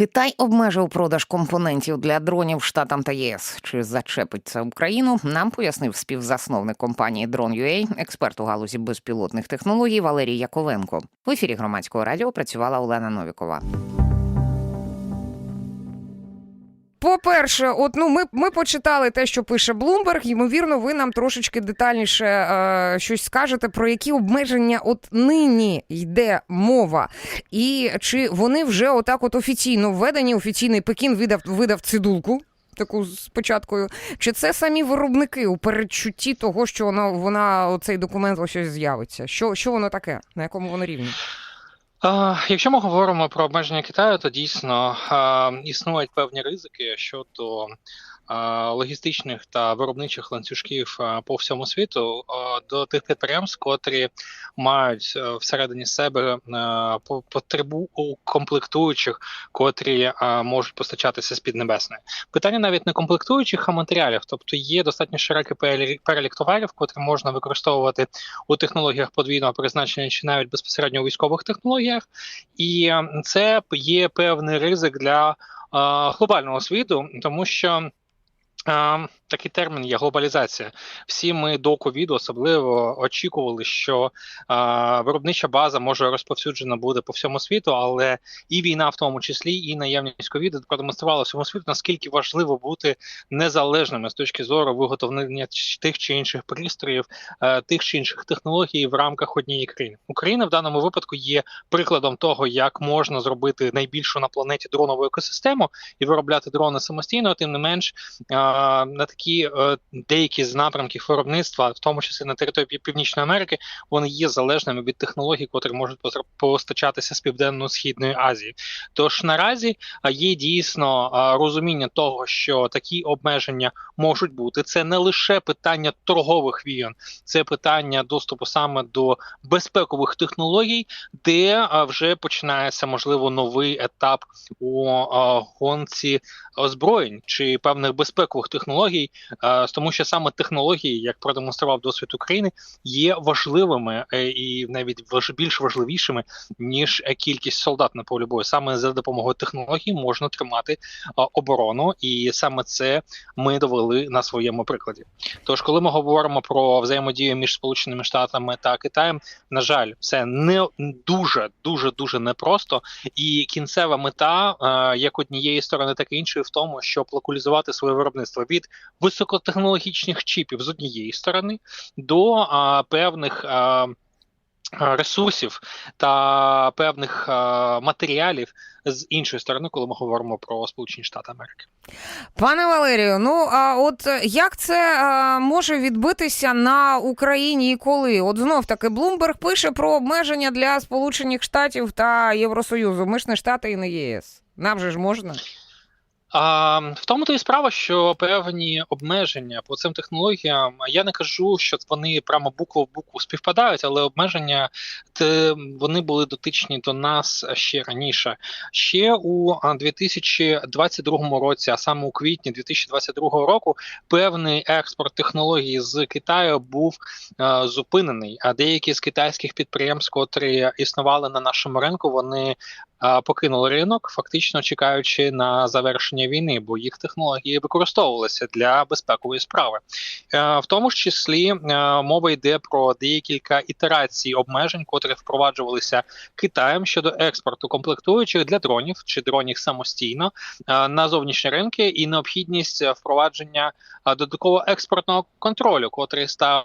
Китай обмежив продаж компонентів для дронів штатам та ЄС. Чи зачепить це Україну? Нам пояснив співзасновник компанії Drone.ua, експерт у галузі безпілотних технологій Валерій Яковенко. В ефірі громадського радіо працювала Олена Новікова. По-перше, от ну ми, ми почитали те, що пише Блумберг. Ймовірно, ви нам трошечки детальніше е, щось скажете, про які обмеження от нині йде мова, і чи вони вже отак от офіційно введені? Офіційний Пекін видав видав цидулку. Таку з чи це самі виробники у передчутті того, що воно вона оцей документ ось з'явиться? Що, що воно таке? На якому воно рівні? Якщо ми говоримо про обмеження Китаю, то дійсно існують певні ризики щодо логістичних та виробничих ланцюжків по всьому світу до тих підприємств, котрі мають всередині себе по- потребу комплектуючих, котрі можуть постачатися з Піднебесної. Питання навіть не комплектуючих, а матеріалів, тобто є достатньо широкий перелік товарів, котрі можна використовувати у технологіях подвійного призначення чи навіть безпосередньо у військових технологіях, і е, це є певний ризик для е, глобального світу, тому що. Е, Такий термін є глобалізація. Всі ми до ковіду особливо очікували, що е, виробнича база може розповсюджена буде по всьому світу, але і війна, в тому числі, і наявність ковіду продемонструвала всьому світу, наскільки важливо бути незалежними з точки зору виготовлення тих чи інших пристроїв, е, тих чи інших технологій в рамках однієї країни. Україна в даному випадку є прикладом того, як можна зробити найбільшу на планеті дронову екосистему і виробляти дрони самостійно. Тим не менш, е, на такі е, деякі з напрямків виробництва, в тому числі на території Північної Америки, вони є залежними від технологій, котрі можуть постачатися з південно-східної Азії. Тож наразі е, є дійсно е, розуміння того, що такі обмеження можуть бути. Це не лише питання торгових війн, це питання доступу саме до безпекових технологій, де вже починається можливо новий етап у гонці озброєнь чи певних безпекових технологій, е, тому що саме технології, як продемонстрував досвід України, є важливими е, і навіть більш важливішими ніж е, кількість солдат на полі бою. Саме за допомогою технологій можна тримати оборону, і саме це ми довели на своєму прикладі. Тож, коли ми говоримо про взаємодію між Сполученими Штатами та Китаєм, на жаль, це не дуже дуже дуже непросто. І кінцева мета як однієї сторони, так і іншої, в тому, щоб локалізувати своє виробництво від високотехнологічних чіпів з однієї сторони до е, певних. е, Ресурсів та певних е, матеріалів з іншої сторони, коли ми говоримо про Сполучені Штати Америки. Пане Валерію, ну а от як це а, може відбитися на Україні і коли? От знов таки Блумберг пише про обмеження для Сполучених Штатів та Євросоюзу. Ми ж не Штати і не ЄС. Нам же ж можна. А, в тому то і справа, що певні обмеження по цим технологіям, я не кажу, що вони прямо букву в букву співпадають, але обмеження те, вони були дотичні до нас ще раніше. Ще у а, 2022 році, а саме у квітні 2022 року, певний експорт технологій з Китаю був е, зупинений. А деякі з китайських підприємств, котрі існували на нашому ринку, вони а, покинули ринок, фактично чекаючи на завершення війни, бо їх технології використовувалися для безпекової справи. Е, В тому ж числі е, мова йде про декілька ітерацій обмежень, котрі впроваджувалися Китаєм щодо експорту комплектуючих для дронів чи дронів самостійно е, на зовнішні ринки, і необхідність впровадження додаткового експортного контролю, котрий став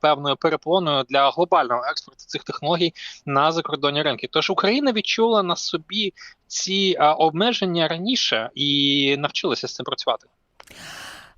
певною перепоною для глобального експорту цих технологій на закордонні ринки. Тож Україна відчула на собі ці обмеження раніше і навчилися з цим працювати.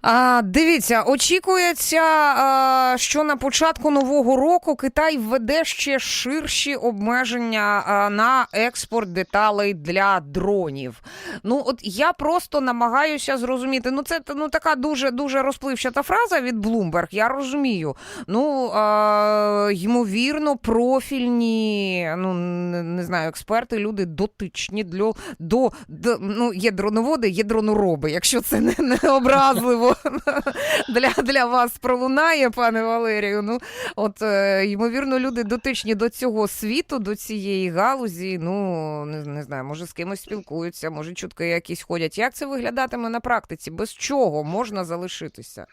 А, дивіться, очікується, а, що на початку нового року Китай введе ще ширші обмеження а, на експорт деталей для дронів. Ну, от я просто намагаюся зрозуміти. Ну, це ну така дуже дуже розпливчата фраза від Bloomberg, Я розумію. Ну а, ймовірно, профільні, ну не, знаю, експерти, люди дотичні для до, до ну, є дроноводи, є дронороби. Якщо це не, не образливо для, для вас пролунає, пане Валерію. Ну, от, е, ймовірно, люди дотичні до цього світу, до цієї галузі. Ну, не, не знаю, може з кимось спілкуються, може чутки якісь ходять. Як це виглядатиме на практиці? Без чого можна залишитися?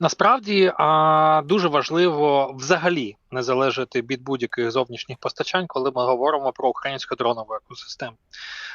Насправді дуже важливо взагалі не залежати від будь-яких зовнішніх постачань, коли ми говоримо про українську дронову екосистему.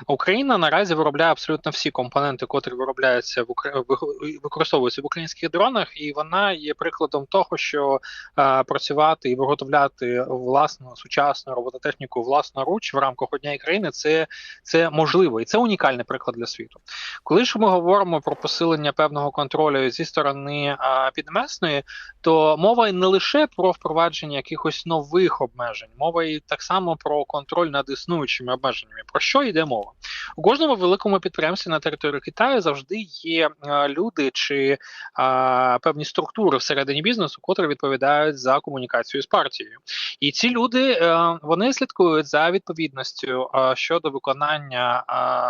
Україна наразі виробляє абсолютно всі компоненти, котрі виробляються в Укра... ви- використовуються в українських дронах, і вона є прикладом того, що а, працювати і виготовляти власну сучасну робототехніку власноруч в рамках однієї країни це, це можливо, і це унікальний приклад для світу. Коли ж ми говоримо про посилення певного контролю зі сторони а, підмесної, то мова не лише про впровадження якихось нових обмежень, мова і так само про контроль над існуючими обмеженнями. Про що йде мова? У кожному великому підприємстві на території Китаю завжди є люди чи а, певні структури всередині бізнесу, котрі відповідають за комунікацію з партією. І ці люди е, вони слідкують за відповідністю е, щодо виконання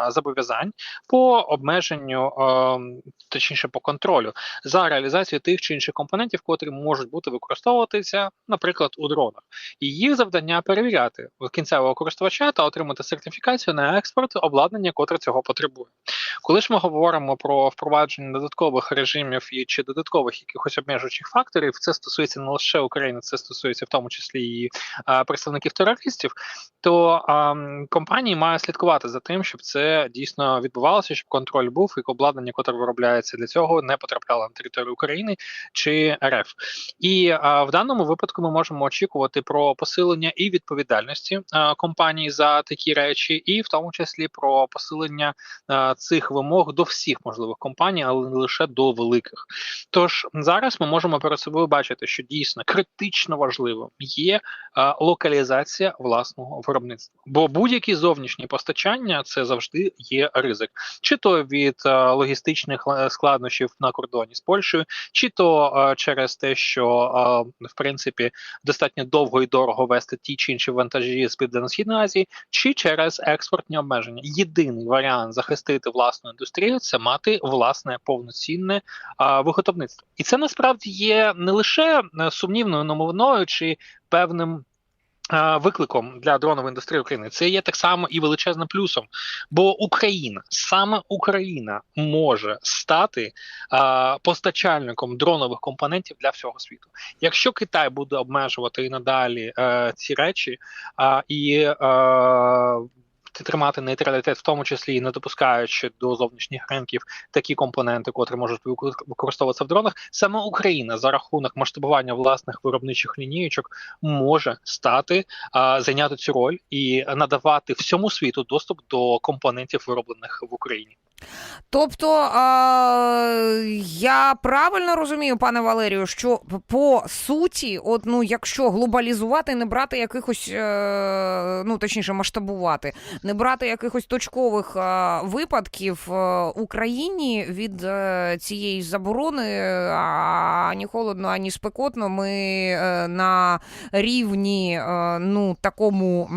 е, зобов'язань по обмеженню, е, точніше по контролю за реалізацією тих чи інших компонентів, котрі можуть бути використовуватися, наприклад, у дронах. І їх завдання перевіряти кінцевого користувача та отримати сертифікацію на експорт обладнання, котре цього потребує. Коли ж ми говоримо про впровадження додаткових режимів і чи додаткових якихось обмежуючих факторів, це стосується не лише України, це стосується в тому числі і а, представників терористів, то а, компанії мають слідкувати за тим, щоб це дійсно відбувалося, щоб контроль був і обладнання, котре виробляється для цього, не потрапляло на територію України чи РФ. І а, в даному випадку ми можемо очікувати про посилення і відповідальності а, компаній за такі речі, і в тому числі про посилення а, цих вимог до всіх можливих компаній, але не лише до великих. Тож зараз ми можемо перед собою бачити, що дійсно критично важливим є а, локалізація власного виробництва. Бо будь-які зовнішні постачання це завжди є ризик, чи то від а, логістичних е, складнощів на кордоні з Польщею, чи то через те, що в принципі достатньо довго і дорого вести ті чи інші вантажі з південно-східної Азії, чи через експортні обмеження. Єдиний варіант захистити власну індустрію це мати власне повноцінне а, виготовництво, і це насправді є не лише е, сумнівною новиною чи певним. е, Викликом для дронової індустрії України це є так само і величезним плюсом, бо Україна саме Україна може стати а, постачальником дронових компонентів для всього світу. Якщо Китай буде обмежувати і надалі е, ці речі а, і е, тримати нейтралітет, в тому числі і не допускаючи до зовнішніх ринків такі компоненти, котрі можуть використовуватися в дронах, саме Україна за рахунок масштабування власних виробничих лінієчок може стати а, зайняти цю роль і надавати всьому світу доступ до компонентів, вироблених в Україні. Тобто, я правильно розумію, пане Валерію, що по суті, от ну, якщо глобалізувати, не брати якихось, е, ну точніше, масштабувати, не брати якихось точкових випадків е, Україні від е, цієї заборони ані холодно, ані спекотно. Ми на рівні ну такому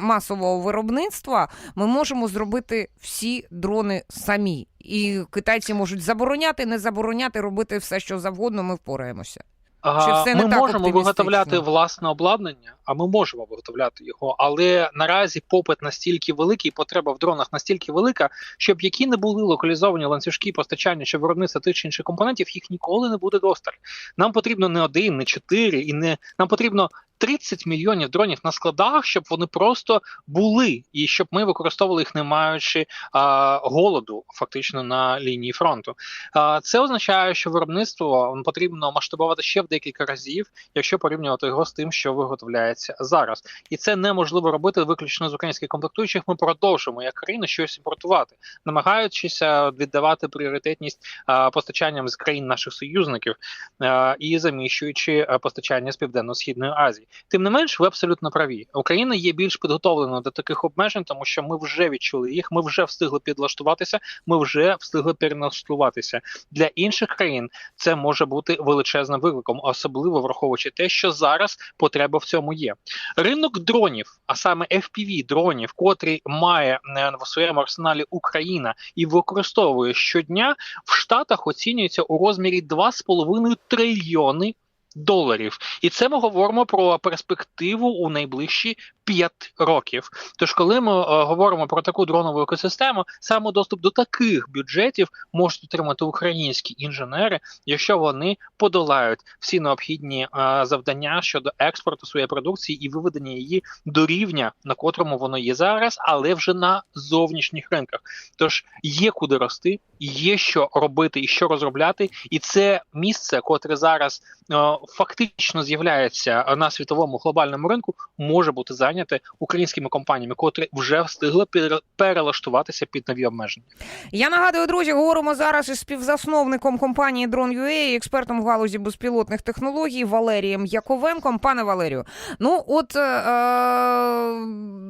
масового виробництва ми можемо зробити всі дрони самі. І китайці можуть забороняти, не забороняти, робити все, що завгодно. Ми впораємося. Чи все ми не так можемо виготовляти власне обладнання, а ми можемо виготовляти його. Але наразі попит настільки великий, потреба в дронах настільки велика, щоб які не були локалізовані ланцюжки постачання чи виробництва тих чи інших компонентів, їх ніколи не буде досталь. Нам потрібно не один, не чотири, і не нам потрібно 30 мільйонів дронів на складах, щоб вони просто були, і щоб ми використовували їх, не маючи а, голоду, фактично на лінії фронту. А, Це означає, що виробництво потрібно масштабувати ще в декілька разів, якщо порівнювати його з тим, що виготовляється зараз. І це неможливо робити виключно з українських комплектуючих. Ми продовжимо як країна щось імпортувати, намагаючись віддавати пріоритетність а, постачанням з країн наших союзників а, і заміщуючи постачання з південно-східної Азії. Тим не менш, ви абсолютно праві. Україна є більш підготовленою до таких обмежень, тому що ми вже відчули їх. Ми вже встигли підлаштуватися. Ми вже встигли переналаштуватися. Для інших країн це може бути величезним викликом, особливо враховуючи те, що зараз потреба в цьому є. Ринок дронів, а саме FPV дронів, котрий має е, в своєму арсеналі Україна і використовує щодня, в Штатах оцінюється у розмірі 2,5 трильйони доларів. І це ми говоримо про перспективу у найближчі 5 років. Тож, коли ми е, говоримо про таку дронову екосистему, саме доступ до таких бюджетів можуть отримати українські інженери, якщо вони подолають всі необхідні е, завдання щодо експорту своєї продукції і виведення її до рівня, на котрому воно є зараз, але вже на зовнішніх ринках. Тож є куди рости, є що робити і що розробляти, і це місце, котре зараз е, фактично з'являється на світовому глобальному ринку, може бути зайняте українськими компаніями, котрі вже встигли пере- перелаштуватися під нові обмеження. Я нагадую, друзі, говоримо зараз із співзасновником компанії Drone.ua, експертом в галузі безпілотних технологій Валерієм Яковенком. Пане Валерію, ну от е, е,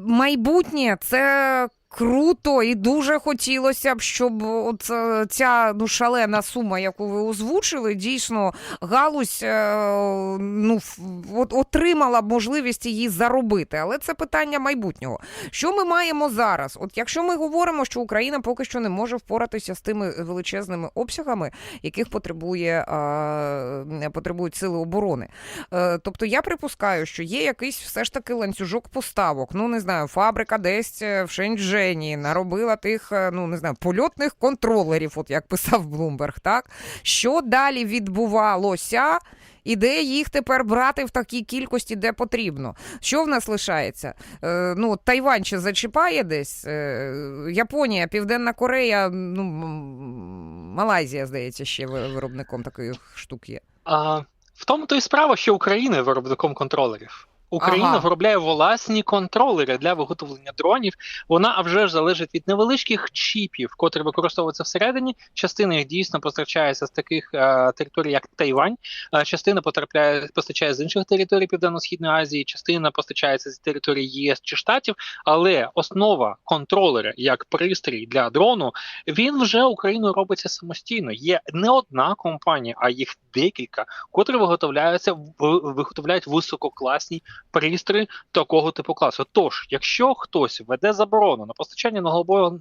майбутнє це. Круто, і дуже хотілося б, щоб от е, ця ну шалена сума, яку ви озвучили, дійсно галузь е, ну от отримала б можливість її заробити. Але це питання майбутнього. Що ми маємо зараз? От якщо ми говоримо, що Україна поки що не може впоратися з тими величезними обсягами, яких потребує е, потребують сили оборони. Тобто я припускаю, що є якийсь все ж таки ланцюжок поставок. Ну не знаю, фабрика десь в Шенджені наробила тих, е, ну не знаю, польотних контролерів, от як писав Блумберг. Так що далі відбувалося? І де їх тепер брати в такій кількості, де потрібно? Що в нас лишається? Е, ну, Тайвань ще зачіпає десь, е, Японія, Південна Корея, ну, Малайзія, здається, ще виробником таких штук є. А, в тому то і справа, що Україна виробником контролерів. Україна Ага. виробляє власні контролери для виготовлення дронів. Вона а вже ж залежить від невеличких чіпів, котрі використовуються всередині. Частина їх дійсно постачається з таких е, територій, як Тайвань. Е, частина потрапляє постачає з інших територій Південно-східної Азії, частина постачається з території ЄС чи штатів. Але основа контролера як пристрій для дрону, він вже Україною робиться самостійно. Є не одна компанія, а їх декілька, котрі виготовляються в- виготовляють висококласні пристрої такого типу класу. Тож, якщо хтось введе заборону на постачання на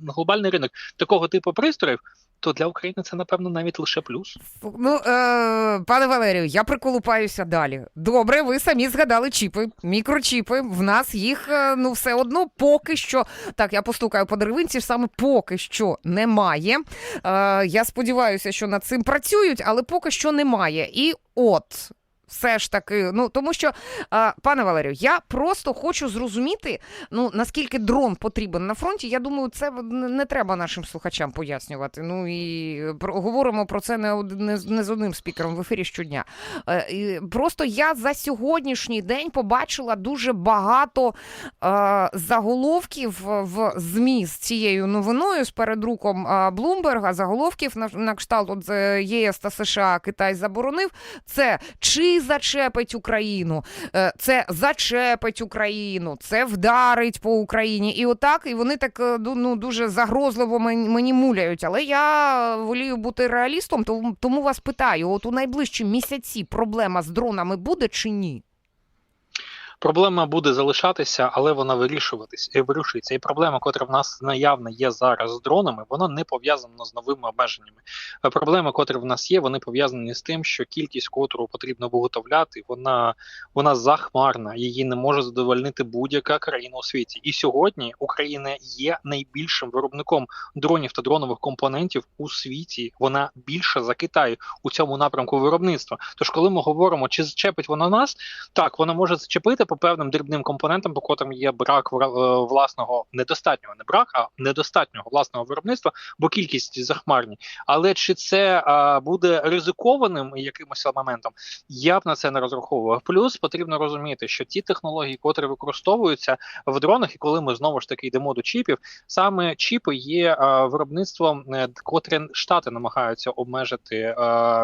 на глобальний ринок такого типу пристроїв, то для України це напевно навіть лише плюс. Ну, е, пане Валерію, я приколупаюся далі. Добре, ви самі згадали чіпи, мікрочіпи. В нас їх е, ну все одно поки що. Так, я постукаю по деревинці, саме поки що немає. Е, я сподіваюся, що над цим працюють, але поки що немає. І от. Все ж таки, ну тому що, е, пане Валерію, я просто хочу зрозуміти, ну наскільки дрон потрібен на фронті. Я думаю, це не треба нашим слухачам пояснювати. Ну і про, говоримо про це не, не, не з одним спікером в ефірі щодня. Е, і просто я за сьогоднішній день побачила дуже багато е, заголовків в ЗМІ з цією новиною з передруком Блумберга. Заголовків на, на кшталт от, е, ЄС та США Китай заборонив. Це чи зачепить Україну, е, це зачепить Україну, це вдарить по Україні. І отак, і вони так е, ну, дуже загрозливо мені, муляють. Але я волію бути реалістом, тому вас питаю: от у найближчі місяці проблема з дронами буде чи ні? Проблема буде залишатися, але вона вирішуватись і вирішується. І проблема, котра в нас наявна є зараз з дронами, вона не пов'язана з новими обмеженнями. Е, Проблеми, котрі в нас є, вони пов'язані з тим, що кількість, котру потрібно виготовляти, вона, вона захмарна, її не може задовольнити будь-яка країна у світі. І сьогодні Україна є найбільшим виробником дронів та дронових компонентів у світі. Вона більша за Китай у цьому напрямку виробництва. Тож, коли ми говоримо, чи зачепить вона нас, так вона може зачепити, по певним дрібним компонентам, по котрим є брак е, власного недостатнього, не брак, а недостатнього власного виробництва, бо кількість захмарні. Але чи це а, буде ризикованим якимось моментом? Я б на це не розраховував. Плюс потрібно розуміти, що ті технології, котрі використовуються в дронах, і коли ми знову ж таки йдемо до чіпів, саме чіпи є а, виробництвом, е, котре штати намагаються обмежити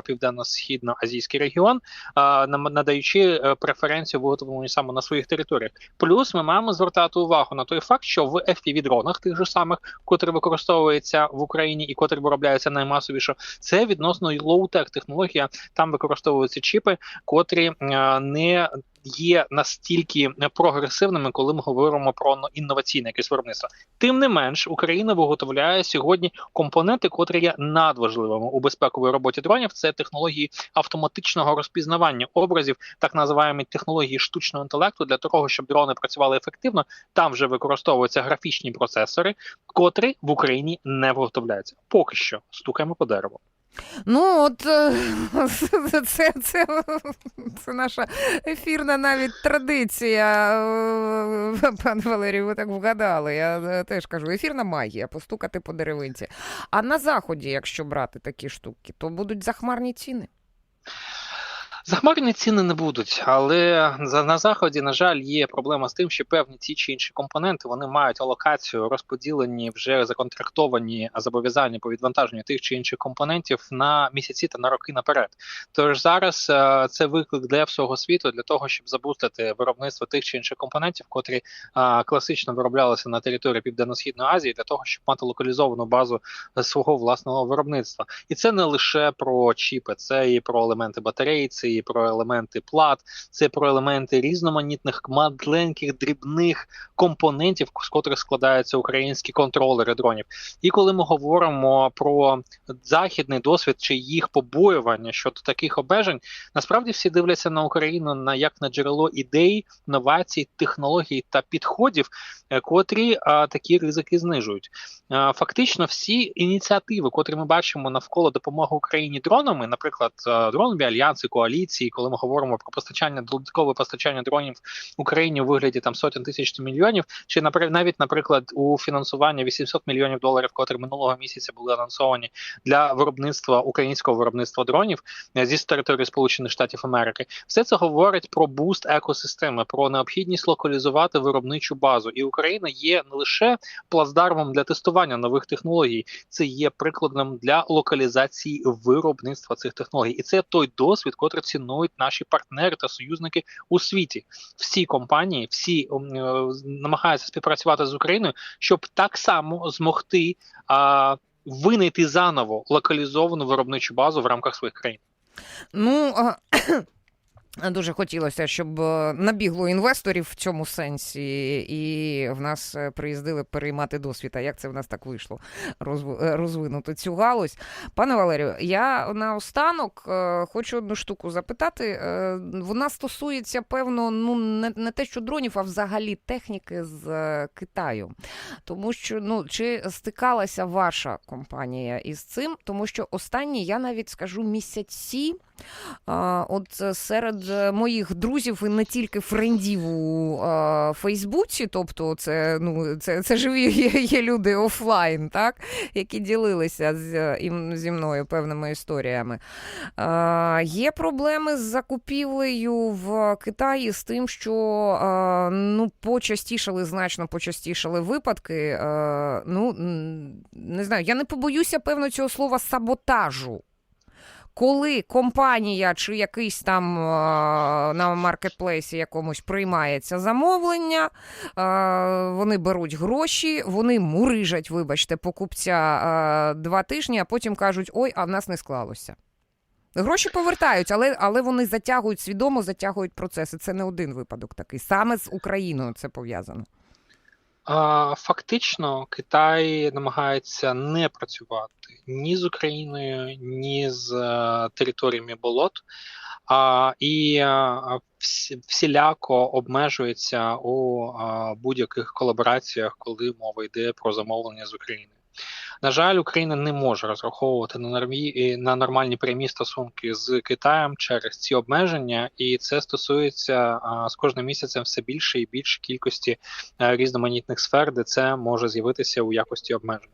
південно-східно-азійський регіон, а, надаючи е, преференцію виготовленню саме на своїх територіях. Плюс ми маємо звертати увагу на той факт, що в fpv дронах тих же самих, котрі використовуються в Україні і котрі виробляються наймасовіше, це відносно лоу-тек технологія. Там використовуються чіпи, котрі е, не є настільки прогресивними, коли ми говоримо про інноваційне якесь виробництво. Тим не менш, Україна виготовляє сьогодні компоненти, котрі є надважливими у безпековій роботі дронів. Це технології автоматичного розпізнавання образів, так називаємо технології штучного інтелекту, для того, щоб дрони працювали ефективно. Там вже використовуються графічні процесори, котрі в Україні не виготовляються. Поки що стукаємо по дереву. Ну, от це це, це, це наша ефірна навіть традиція. Пан Пане Валерію, ви так вгадали. Я е, теж кажу, ефірна магія, постукати по деревинці. А на заході, якщо брати такі штуки, то будуть захмарні ціни. Захмарні ціни не будуть, але на заході, на жаль, є проблема з тим, що певні ті чи інші компоненти вони мають алокацію, розподілені вже законтрактовані зобов'язання по відвантаженню тих чи інших компонентів на місяці та на роки наперед. Тож зараз е, це виклик для всього світу для того, щоб забустити виробництво тих чи інших компонентів, котрі е, класично вироблялися на території Південно-Східної Азії, для того, щоб мати локалізовану базу е, свого власного виробництва. І це не лише про чіпи, це і про елементи батареї, це і про елементи плат, це про елементи різноманітних маленьких дрібних компонентів, з котрих складаються українські контролери дронів. І коли ми говоримо про західний досвід чи їх побоювання щодо таких обмежень, насправді всі дивляться на Україну на як на джерело ідей, новацій, технологій та підходів, е, котрі а, такі ризики знижують. А, фактично, всі ініціативи, котрі ми бачимо навколо допомоги Україні дронами, наприклад, е, дронові альянси, коаліції, коли ми говоримо про постачання додаткове постачання дронів Україні у вигляді там сотень тисяч мільйонів, чи навіть, наприклад, у фінансування 800 мільйонів доларів, котрі минулого місяця були анонсовані для виробництва українського виробництва дронів е, зі території Сполучених Штатів Америки, все це говорить про буст екосистеми, про необхідність локалізувати виробничу базу. І Україна є не лише плацдармом для тестування нових технологій, це є прикладом для локалізації виробництва цих технологій, і це той досвід, котрий цінують наші партнери та союзники у світі. Всі компанії, всі е, намагаються співпрацювати з Україною, щоб так само змогти а, винайти заново локалізовану виробничу базу в рамках своїх країн. Ну, Дуже хотілося, щоб е, набігло інвесторів в цьому сенсі, і в нас е, приїздили переймати досвід. А як це в нас так вийшло е, розвинути цю галузь? Пане Валерію, я наостанок хочу одну штуку запитати. Вона стосується, певно, ну не, не те, що дронів, а взагалі техніки з Китаю. Тому що ну чи стикалася ваша компанія із цим? Тому що останні, я навіть скажу, місяці. От е, серед е, моїх друзів і не тільки френдів у Фейсбуці, тобто це, ну, це, це живі є, є люди офлайн, так, які ділилися з, е, зі мною певними історіями. Є проблеми з закупівлею в Китаї з тим, що ну, почастішали, значно почастішали випадки. Ну, не знаю, я не побоюся, певно, цього слова саботажу коли компанія чи якийсь там е, на маркетплейсі якомусь приймається замовлення, е, вони беруть гроші, вони мурижать, вибачте, покупця е, два тижні, а потім кажуть: ой, а в нас не склалося. Гроші повертають, але, але вони затягують свідомо, затягують процеси. Це не один випадок такий. Саме з Україною це пов'язано. Фактично, Китай намагається не працювати ні з Україною, ні з е, територіями болот, а, і всіляко обмежується у будь-яких колабораціях, коли мова йде про замовлення з України. На жаль, Україна не може розраховувати на нормі на нормальні прямі стосунки з Китаєм через ці обмеження, і це стосується з кожним місяцем все більше і більше кількості а, різноманітних сфер, де це може з'явитися у якості обмежень.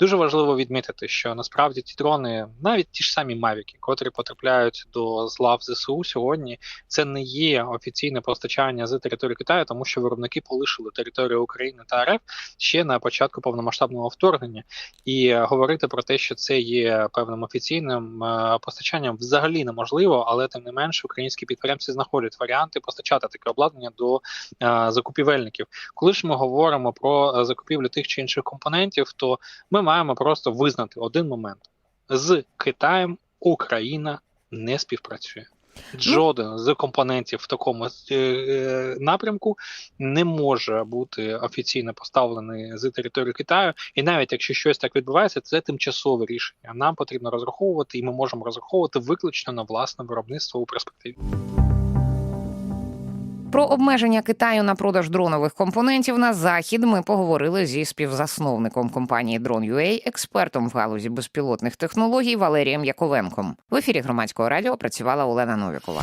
Дуже важливо відмітити, що насправді ті дрони, навіть ті ж самі мавіки, котрі потрапляють до злав ЗСУ сьогодні, це не є офіційне постачання з території Китаю, тому що виробники полишили територію України та РФ ще на початку повномасштабного вторгнення, і говорити про те, що це є певним офіційним е, постачанням, взагалі неможливо, але тим не менше українські підприємці знаходять варіанти постачати таке обладнання до е, закупівельників. Коли ж ми говоримо про закупівлю тих чи інших компонентів, то ми маємо просто визнати один момент: з Китаєм Україна не співпрацює. Жоден з компонентів в такому е, е, напрямку не може бути офіційно поставлений з території Китаю, і навіть якщо щось так відбувається, це тимчасове рішення. Нам потрібно розраховувати, і ми можемо розраховувати виключно на власне виробництво у перспективі. Про обмеження Китаю на продаж дронових компонентів на захід ми поговорили зі співзасновником компанії Drone.ua, експертом в галузі безпілотних технологій Валерієм Яковенком. В ефірі громадського радіо працювала Олена Новікова.